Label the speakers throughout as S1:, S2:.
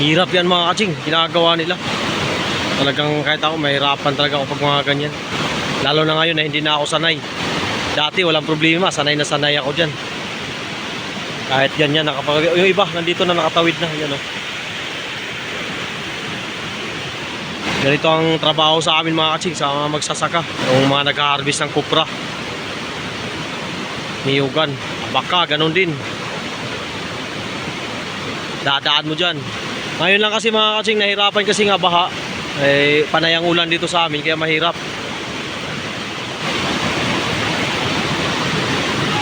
S1: Hirap yan mga katsing, ginagawa nila. Talagang kahit ako, mahirapan talaga ako pag mga ganyan. Lalo na ngayon na hindi na ako sanay. Dati walang problema, sanay na sanay ako dyan. Kahit ganyan, nakapag... Yung iba, nandito na nakatawid na. Yan, oh. Ganito ang trabaho sa amin mga katsing, sa mga magsasaka. Yung mga nag-harvest ng kupra. Niyugan. Baka, ganun din. Dadaan mo dyan. Ngayon lang kasi mga katsing, nahirapan kasi nga baha. Eh, panayang ulan dito sa amin, kaya mahirap.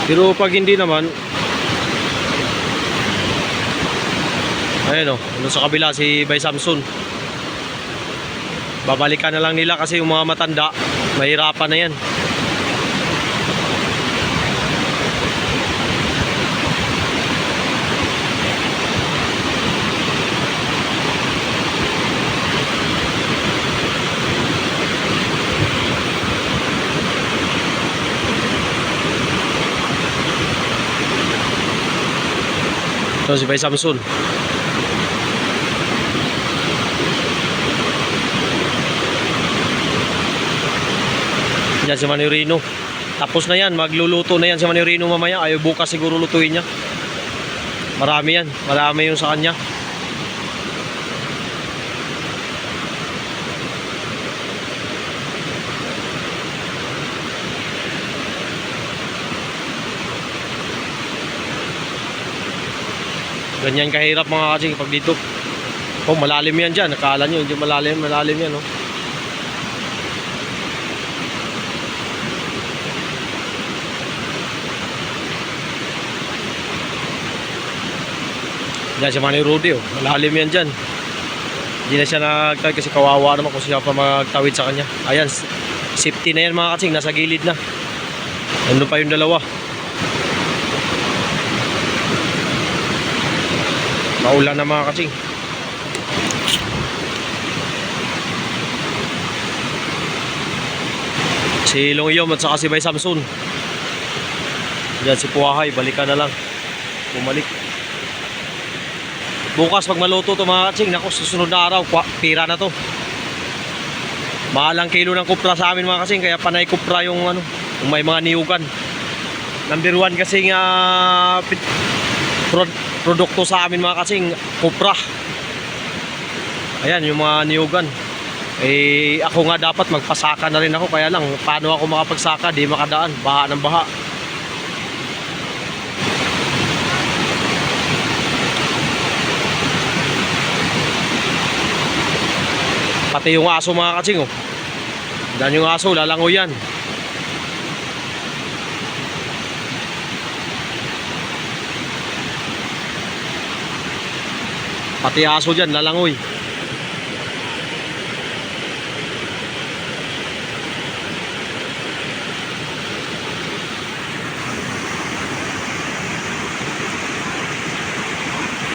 S1: Pero pag hindi naman, ayun o, ano sa kabila si Bay Samson. Babalikan na lang nila kasi yung mga matanda, mahirapan na yan. Ito si Bay Samson. Yan si Manirino. Tapos na yan, magluluto na yan si Manirino mamaya. Ayaw bukas siguro lutuin niya. Marami yan. Marami yung sa kanya. Ganyan kahirap mga kasing pag dito. Oh, malalim yan dyan. Nakala nyo, hindi malalim, malalim yan, oh. Yan si Manny Rudy, oh. Malalim yan dyan. Hindi na siya nagtawid kasi kawawa naman kung siya pa magtawid sa kanya. Ayan, safety na yan mga kasing. Nasa gilid na. Ano pa yung dalawa. Maulan na mga kasing. Si Longyom at saka si Bay Samson. Yan si Puahay, balikan na lang. Bumalik. Bukas pag maluto to mga katsing, naku, susunod na araw, pira na to. Mahal ang kilo ng kupra sa amin mga kasing, kaya panay kupra yung ano, yung may mga niyugan. Number one kasi nga pit- prod- produkto sa amin mga kasing, kupra. Ayan, yung mga niyugan. Eh, ako nga dapat magpasaka na rin ako, kaya lang, paano ako makapagsaka, di makadaan, baha ng baha. Pati yung aso mga katsing, oh. Dan yung aso, lalangoy yan. Pati aso dyan, lalangoy.